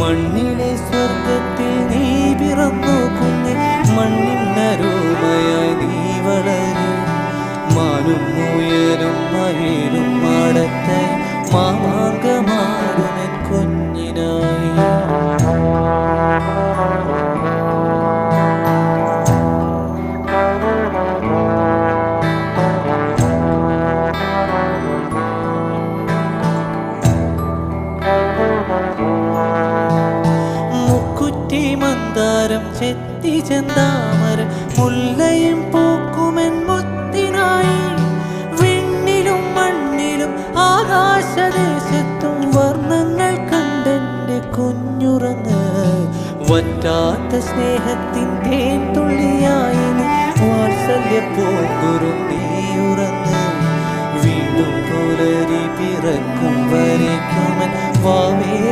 മണ്ണിലെ സ്വർഗത്തിൽ നീ പിറന്നു കുഞ്ഞ്. മണ്ണിനരൂപയായി നീ വളരും. മാനും മുയലും മയിലും മുക്കുറ്റി മന്ദാരം ചെത്തി ചെന്താമര മുല്ലയും പൂക്കുമെൻ മുത്തിനായി. വിണ്ണിലും മണ്ണിലും ആകാശദേശത്തും വർണങ്ങൾ കണ്ടെന്റെ കുഞ്ഞുറങ്ങ് വറ്റാത്ത സ്നേഹത്തിൻ തേൻ തുള്ളിയായി നീ വാത്സല്യ പോകുരു നീ ഉറങ്ങ് വീണ്ടും പുലരി പിറക്കും വരയ്ക്കുമൻ വാവേ